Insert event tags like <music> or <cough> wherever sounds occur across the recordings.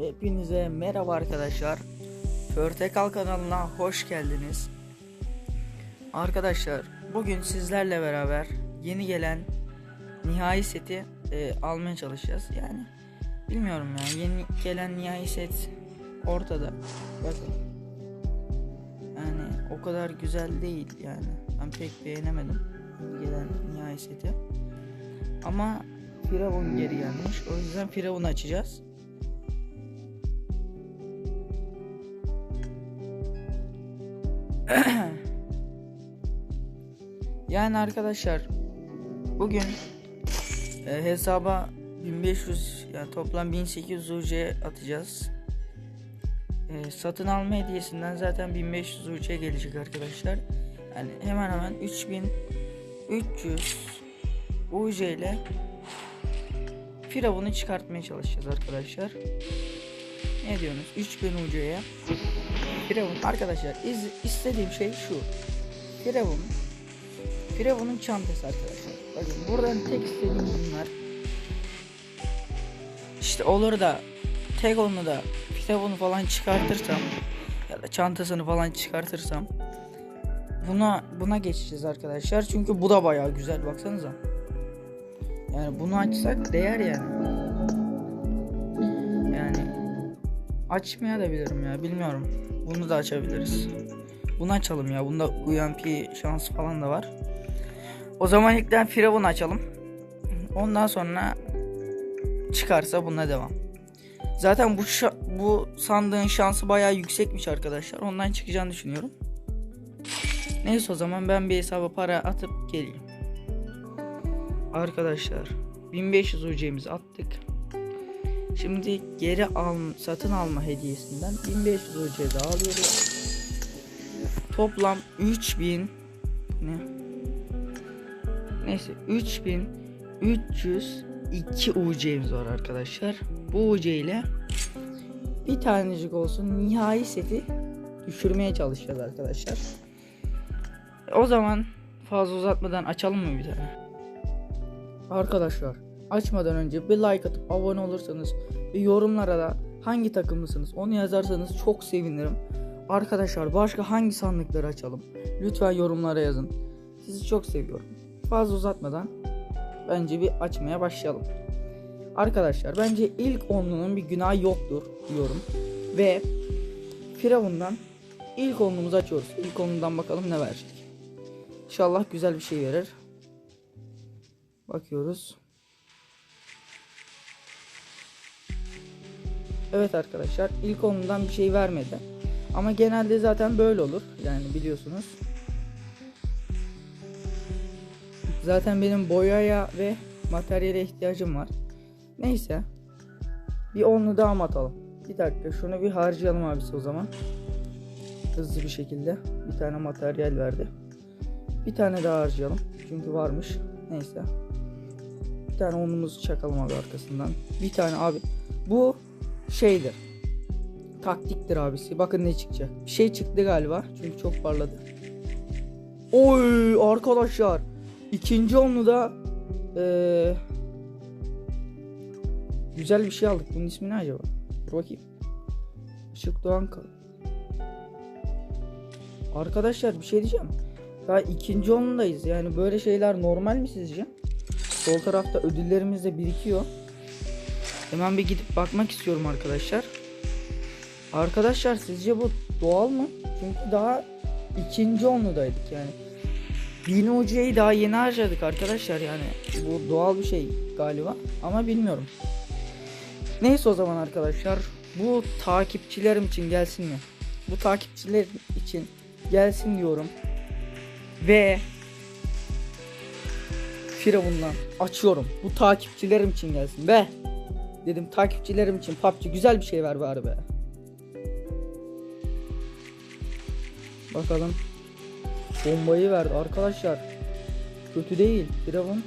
Hepinize merhaba arkadaşlar. Portakal kanalına hoş geldiniz. Arkadaşlar bugün sizlerle beraber yeni gelen nihai seti e, almaya çalışacağız. Yani bilmiyorum ya yeni gelen nihai set ortada. Bakın. Yani o kadar güzel değil yani. Ben pek beğenemedim yeni gelen nihai seti. Ama Firavun geri gelmiş. O yüzden Firavun açacağız. Yani arkadaşlar bugün e, hesaba 1500 yani toplam 1800 UC atacağız. E, satın alma hediyesinden zaten 1500 UC gelecek arkadaşlar. Yani hemen hemen 3300 UC ile Firavun'u çıkartmaya çalışacağız arkadaşlar. Ne diyorsunuz? 3000 UC'ye Firavun arkadaşlar iz, istediğim şey şu. Firavun Firavun'un çantası arkadaşlar. Bakın buradan tek istediğim bunlar. İşte olur da tek onu da Firavun'u falan çıkartırsam ya da çantasını falan çıkartırsam buna buna geçeceğiz arkadaşlar. Çünkü bu da bayağı güzel baksanıza. Yani bunu açsak değer yani. Yani açmaya da bilirim ya bilmiyorum. Bunu da açabiliriz. Bunu açalım ya. Bunda UMP şansı falan da var. O zaman ilkten Firavun açalım. Ondan sonra çıkarsa buna devam. Zaten bu bu sandığın şansı bayağı yüksekmiş arkadaşlar. Ondan çıkacağını düşünüyorum. Neyse o zaman ben bir hesaba para atıp geleyim. Arkadaşlar 1500 UC'mizi attık. Şimdi geri al satın alma hediyesinden 1500 UC daha alıyoruz. Toplam 3000 ne? Neyse 3302 UC'miz var arkadaşlar. Bu UC ile bir tanecik olsun nihai seti düşürmeye çalışacağız arkadaşlar. O zaman fazla uzatmadan açalım mı bir tane? Arkadaşlar açmadan önce bir like atıp abone olursanız ve yorumlara da hangi takımlısınız onu yazarsanız çok sevinirim. Arkadaşlar başka hangi sandıkları açalım? Lütfen yorumlara yazın. Sizi çok seviyorum. Fazla uzatmadan bence bir açmaya başlayalım. Arkadaşlar bence ilk onlunun bir günahı yoktur diyorum. Ve Firavun'dan ilk onlumuzu açıyoruz. İlk onludan bakalım ne verecek. İnşallah güzel bir şey verir. Bakıyoruz. Evet arkadaşlar ilk onundan bir şey vermedi. Ama genelde zaten böyle olur. Yani biliyorsunuz. Zaten benim boyaya ve materyale ihtiyacım var. Neyse. Bir onlu daha atalım? Bir dakika şunu bir harcayalım abisi o zaman. Hızlı bir şekilde. Bir tane materyal verdi. Bir tane daha harcayalım. Çünkü varmış. Neyse. Bir tane onumuzu çakalım abi arkasından. Bir tane abi. Bu şeydir. Taktiktir abisi. Bakın ne çıkacak. Bir şey çıktı galiba. Çünkü çok parladı. Oy arkadaşlar. İkinci onlu da ee, güzel bir şey aldık. Bunun ismi ne acaba? Dur bakayım. Işık Doğan Kal- Arkadaşlar bir şey diyeceğim. Daha ikinci onundayız. Yani böyle şeyler normal mi sizce? Sol tarafta ödüllerimiz de birikiyor. Hemen bir gidip bakmak istiyorum arkadaşlar. Arkadaşlar sizce bu doğal mı? Çünkü daha ikinci onludaydık yani. 1000 UC'yi daha yeni harcadık arkadaşlar yani. Bu doğal bir şey galiba ama bilmiyorum. Neyse o zaman arkadaşlar. Bu takipçilerim için gelsin mi? Bu takipçiler için gelsin diyorum. Ve Firavun'dan açıyorum. Bu takipçilerim için gelsin be. Dedim takipçilerim için PUBG güzel bir şey ver bari be. Bakalım. Bombayı verdi arkadaşlar. Kötü değil. Firavun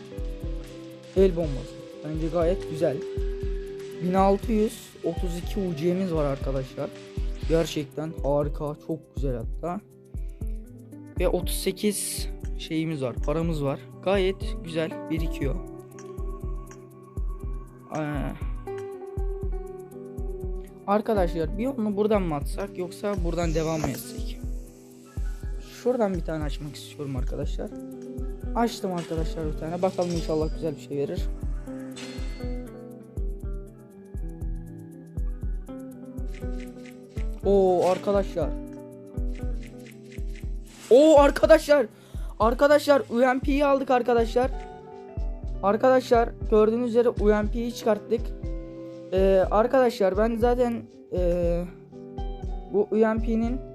el bombası. Bence gayet güzel. 1632 UC'miz var arkadaşlar. Gerçekten harika. Çok güzel hatta. Ve 38 şeyimiz var. Paramız var. Gayet güzel birikiyor. Ee, Arkadaşlar bir onu buradan mı atsak yoksa buradan devam mı etsek? Şuradan bir tane açmak istiyorum arkadaşlar. Açtım arkadaşlar bir tane. Bakalım inşallah güzel bir şey verir. Oo arkadaşlar. Oo arkadaşlar. Arkadaşlar UMP'yi aldık arkadaşlar. Arkadaşlar gördüğünüz üzere UMP'yi çıkarttık. Ee, arkadaşlar ben zaten ee, bu UMP'nin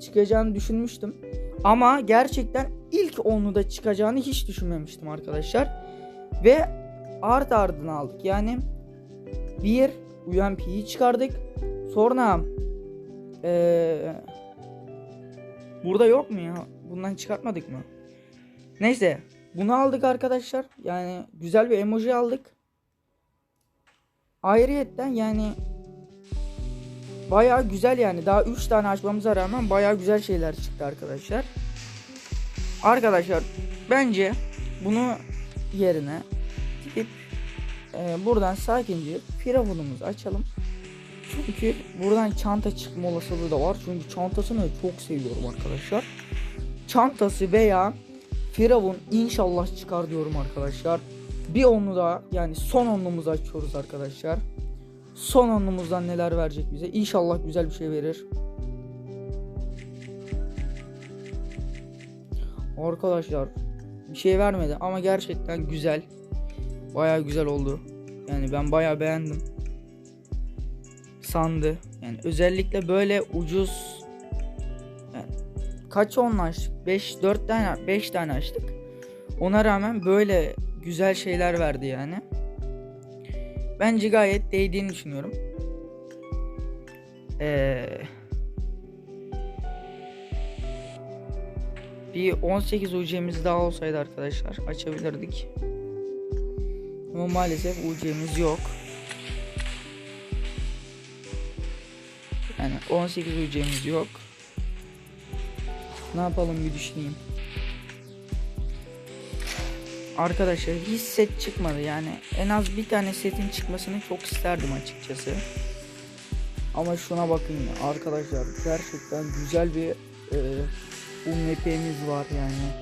çıkacağını düşünmüştüm. Ama gerçekten ilk da çıkacağını hiç düşünmemiştim arkadaşlar. Ve art ardına aldık. Yani bir UMP'yi çıkardık. Sonra ee, burada yok mu ya? Bundan çıkartmadık mı? Neyse bunu aldık arkadaşlar. Yani güzel bir emoji aldık. Ayrıyetten yani Baya güzel yani. Daha 3 tane açmamıza rağmen baya güzel şeyler çıktı arkadaşlar. Arkadaşlar bence bunu yerine gidip e, buradan sakince firavunumuzu açalım. Çünkü buradan çanta çıkma olasılığı da var. Çünkü çantasını çok seviyorum arkadaşlar. Çantası veya firavun inşallah çıkar diyorum arkadaşlar. Bir onu da yani son onluğumuzu açıyoruz arkadaşlar. Son onumuzdan neler verecek bize. İnşallah güzel bir şey verir. Arkadaşlar bir şey vermedi ama gerçekten güzel. Baya güzel oldu. Yani ben baya beğendim. Sandı. Yani özellikle böyle ucuz yani kaç onla açtık? 5 4 tane 5 tane açtık. Ona rağmen böyle güzel şeyler verdi yani. Bence gayet değdiğini düşünüyorum. Ee, bir 18 UC'miz daha olsaydı arkadaşlar açabilirdik. Ama maalesef UC'miz yok. Yani 18 UC'miz yok. Ne yapalım bir düşüneyim. Arkadaşlar hiç set çıkmadı yani en az bir tane setin çıkmasını çok isterdim açıkçası. Ama şuna bakın arkadaşlar gerçekten güzel bir e, UMP'miz var yani.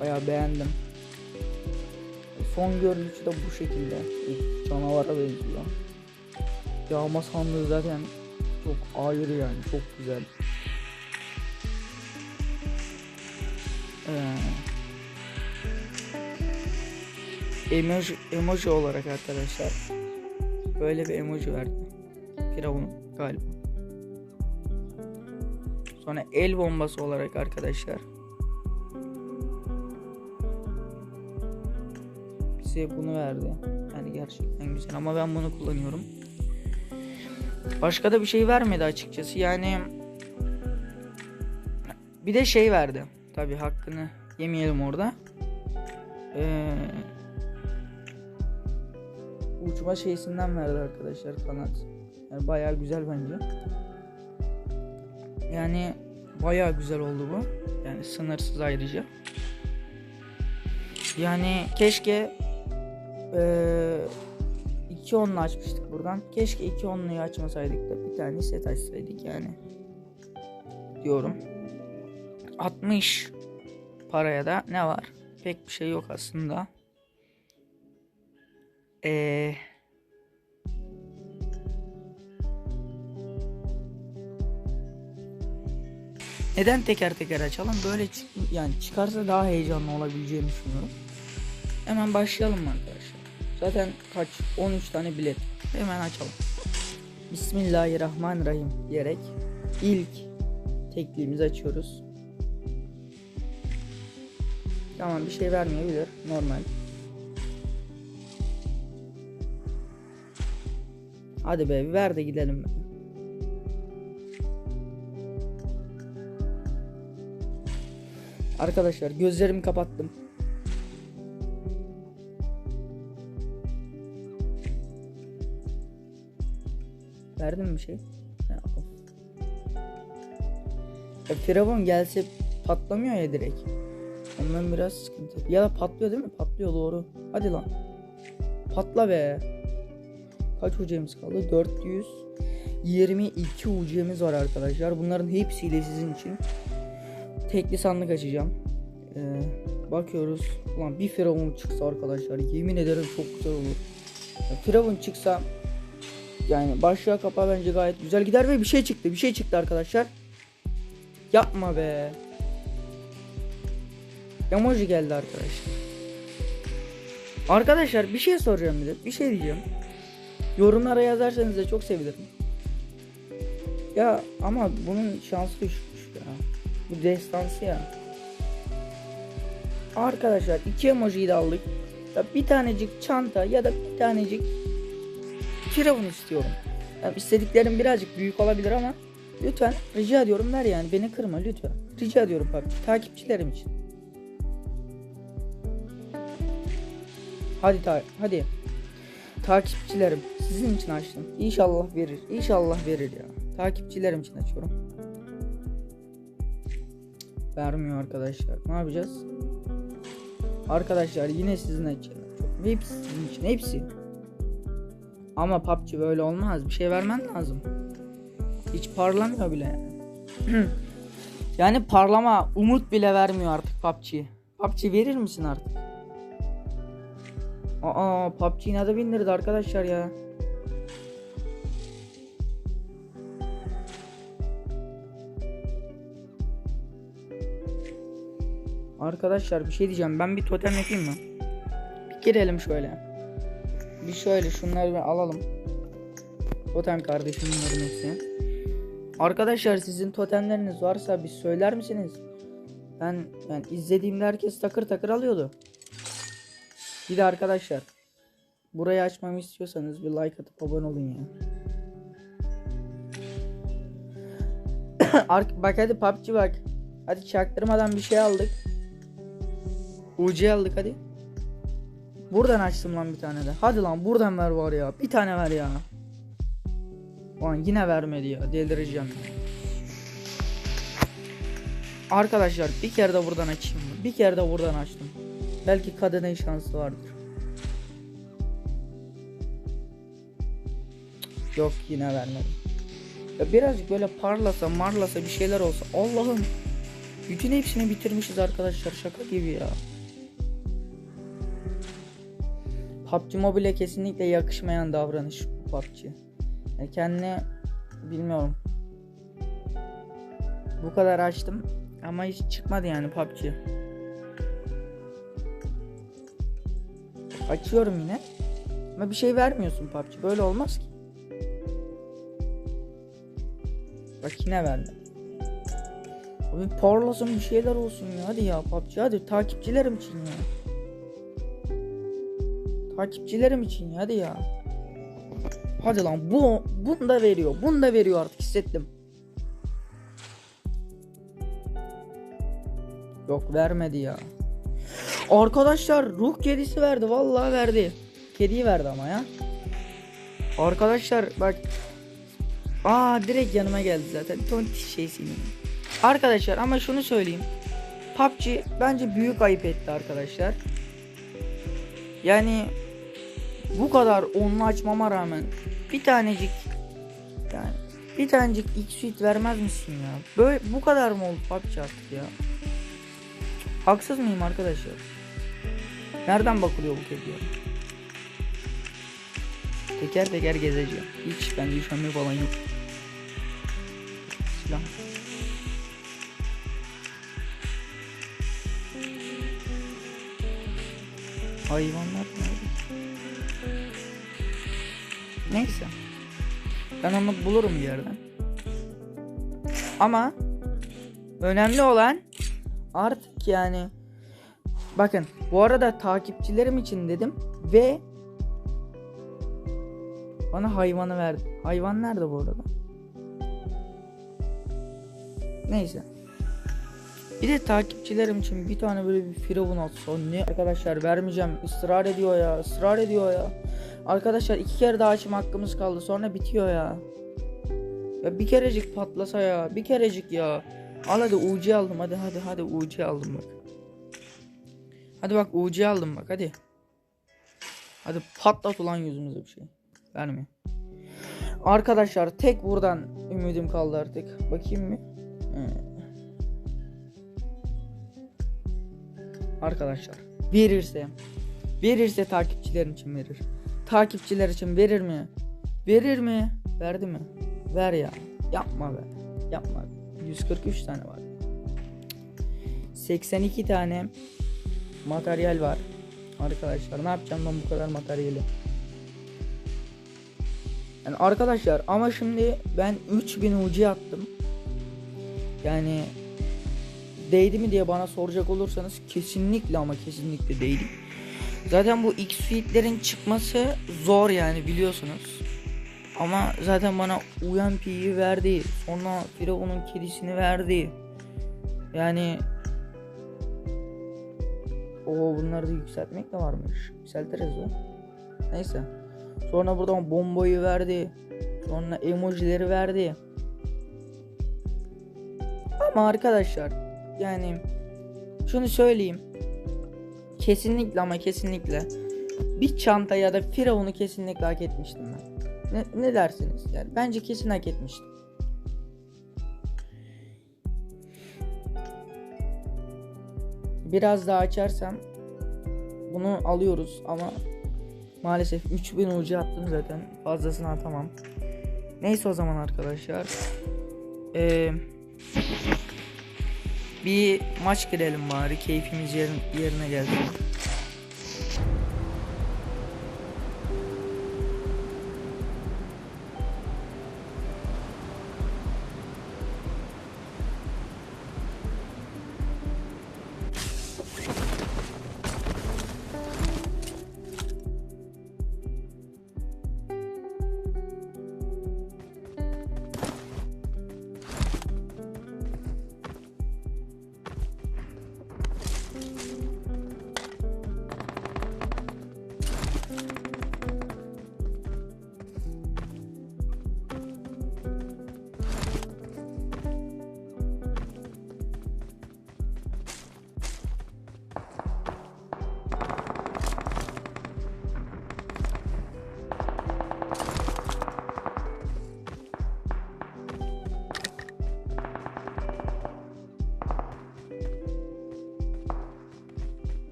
Baya beğendim. Son görünüşü de bu şekilde. Canavara benziyor. Yağma sandığı zaten çok ayrı yani çok güzel. Ee, emoji, emoji olarak arkadaşlar böyle bir emoji verdi. Firavun galiba. Sonra el bombası olarak arkadaşlar bize bunu verdi. Yani gerçekten güzel ama ben bunu kullanıyorum. Başka da bir şey vermedi açıkçası. Yani bir de şey verdi. Tabi hakkını yemeyelim orada. Ee, uçma şeysinden verdi arkadaşlar kanat. Yani bayağı güzel bence. Yani bayağı güzel oldu bu. Yani sınırsız ayrıca. Yani keşke ee, iki onlu açmıştık buradan. Keşke iki onluyu açmasaydık da bir tane set açsaydık yani. Diyorum. 60 paraya da ne var? Pek bir şey yok aslında. Ee, neden teker teker açalım? Böyle çık yani çıkarsa daha heyecanlı olabileceğini düşünüyorum. Hemen başlayalım arkadaşlar? Zaten kaç? 13 tane bilet. Hemen açalım. Bismillahirrahmanirrahim diyerek ilk tekliğimizi açıyoruz. Tamam bir şey vermeyebilir. Normal. Hadi be ver de gidelim. Arkadaşlar gözlerimi kapattım. Verdim mi bir şey? Ya, Firavun gelse patlamıyor ya direkt. Ondan biraz sıkıntı. Ya da patlıyor değil mi? Patlıyor doğru. Hadi lan. Patla be. Kaç UC'miz kaldı? 422 UC'miz var arkadaşlar. Bunların hepsiyle sizin için tekli sandık açacağım. Ee, bakıyoruz. Ulan bir firavun çıksa arkadaşlar yemin ederim çok güzel olur. Ya, firavun çıksa yani başlığa kapağı bence gayet güzel gider ve bir şey çıktı. Bir şey çıktı arkadaşlar. Yapma be. Emoji geldi arkadaşlar. Arkadaşlar bir şey soracağım bir de. Bir şey diyeceğim. Yorumlara yazarsanız da çok sevinirim. Ya ama bunun şansı düşmüş ya. Bu destansı ya. Arkadaşlar iki emojiyi de aldık. Ya bir tanecik çanta ya da bir tanecik firavun istiyorum. Ya istediklerim birazcık büyük olabilir ama lütfen rica ediyorum ver yani beni kırma lütfen. Rica ediyorum bak takipçilerim için. Hadi ta hadi. Takipçilerim sizin için açtım. İnşallah verir. İnşallah verir ya. Takipçilerim için açıyorum. Vermiyor arkadaşlar. Ne yapacağız? Arkadaşlar yine sizin için. Hepsi sizin için. Hepsi. Ama PUBG böyle olmaz. Bir şey vermen lazım. Hiç parlamıyor bile yani. <clears throat> parlama umut bile vermiyor artık PUBG. PUBG verir misin artık? Aa PUBG inadı bindirdi arkadaşlar ya. Arkadaşlar bir şey diyeceğim. Ben bir totem yapayım mı? Bir girelim şöyle. Bir şöyle şunları bir alalım. Totem kardeşim bunların hepsi. Arkadaşlar sizin totemleriniz varsa bir söyler misiniz? Ben yani izlediğimde herkes takır takır alıyordu. Bir de arkadaşlar burayı açmamı istiyorsanız bir like atıp abone olun ya. Bak hadi PUBG bak. Hadi çaktırmadan bir şey aldık. UC aldık hadi. Buradan açtım lan bir tane de. Hadi lan buradan ver var ya. Bir tane ver ya. Lan yine vermedi ya. Delireceğim. Arkadaşlar bir kere de buradan açayım. Bir kere de buradan açtım. Belki kadının şansı vardır. Yok yine vermedi. Ya birazcık böyle parlasa marlasa bir şeyler olsa. Allah'ım. Bütün hepsini bitirmişiz arkadaşlar. Şaka gibi ya. PUBG Mobile'e kesinlikle yakışmayan davranış bu PUBG. Yani kendine bilmiyorum. Bu kadar açtım ama hiç çıkmadı yani PUBG. Açıyorum yine. Ama bir şey vermiyorsun PUBG. Böyle olmaz ki. Bak yine verdi. Abi parlasın bir şeyler olsun ya. Hadi ya PUBG hadi takipçilerim için ya. Takipçilerim için ya hadi ya. Hadi lan bu bunu da veriyor. Bunu da veriyor artık hissettim. Yok vermedi ya. Arkadaşlar ruh kedisi verdi. Vallahi verdi. Kediyi verdi ama ya. Arkadaşlar bak. Aa direkt yanıma geldi zaten. Tontiş şeysiyim. Arkadaşlar ama şunu söyleyeyim. PUBG bence büyük ayıp etti arkadaşlar. Yani bu kadar onlu açmama rağmen bir tanecik yani bir tanecik X suite vermez misin ya? Böyle bu kadar mı oldu PUBG artık ya? Haksız mıyım arkadaşlar? Nereden bakılıyor bu kediye? Teker teker gezeceğim. Hiç bence üşenme falan yok. Silah. Hayvanlar nerede? Neyse. Ben onu bulurum bir yerden. Ama önemli olan artık yani bakın bu arada takipçilerim için dedim ve bana hayvanı verdi. Hayvan nerede bu arada? Neyse. Bir de takipçilerim için bir tane böyle bir firavun atsa ne? Arkadaşlar vermeyeceğim. Israr ediyor ya ısrar ediyor ya. Arkadaşlar iki kere daha açım hakkımız kaldı. Sonra bitiyor ya. Ya bir kerecik patlasa ya bir kerecik ya. Al hadi UC aldım. Hadi hadi hadi UC aldım bak Hadi bak UC aldım bak hadi Hadi patlat ulan yüzümüze bir şey Vermiyor. Arkadaşlar tek buradan ümidim kaldı artık. Bakayım mı? Arkadaşlar verirse verirse takipçilerin için verir. Takipçiler için verir mi? Verir mi? Verdi mi? Ver ya. Yapma be. Yapma. 143 tane var. 82 tane materyal var. Arkadaşlar ne yapacağım ben bu kadar materyali? Yani arkadaşlar ama şimdi ben 3000 ucu attım. Yani değdi mi diye bana soracak olursanız kesinlikle ama kesinlikle değdi. Zaten bu X feedlerin çıkması zor yani biliyorsunuz. Ama zaten bana UMP'yi verdi. Sonra Firavun'un kedisini verdi. Yani o bunları da yükseltmek de varmış. Yükseltiriz ya. Neyse. Sonra buradan bombayı verdi. Sonra emojileri verdi. Ama arkadaşlar yani şunu söyleyeyim. Kesinlikle ama kesinlikle bir çanta ya da firavunu kesinlikle hak etmiştim ben. Ne, ne dersiniz? Yani bence kesin hak etmiştim. Biraz daha açarsam bunu alıyoruz ama maalesef 3000 ucu attım zaten fazlasını atamam. Neyse o zaman arkadaşlar. Ee, bir maç girelim bari keyfimiz yerin, yerine gelsin.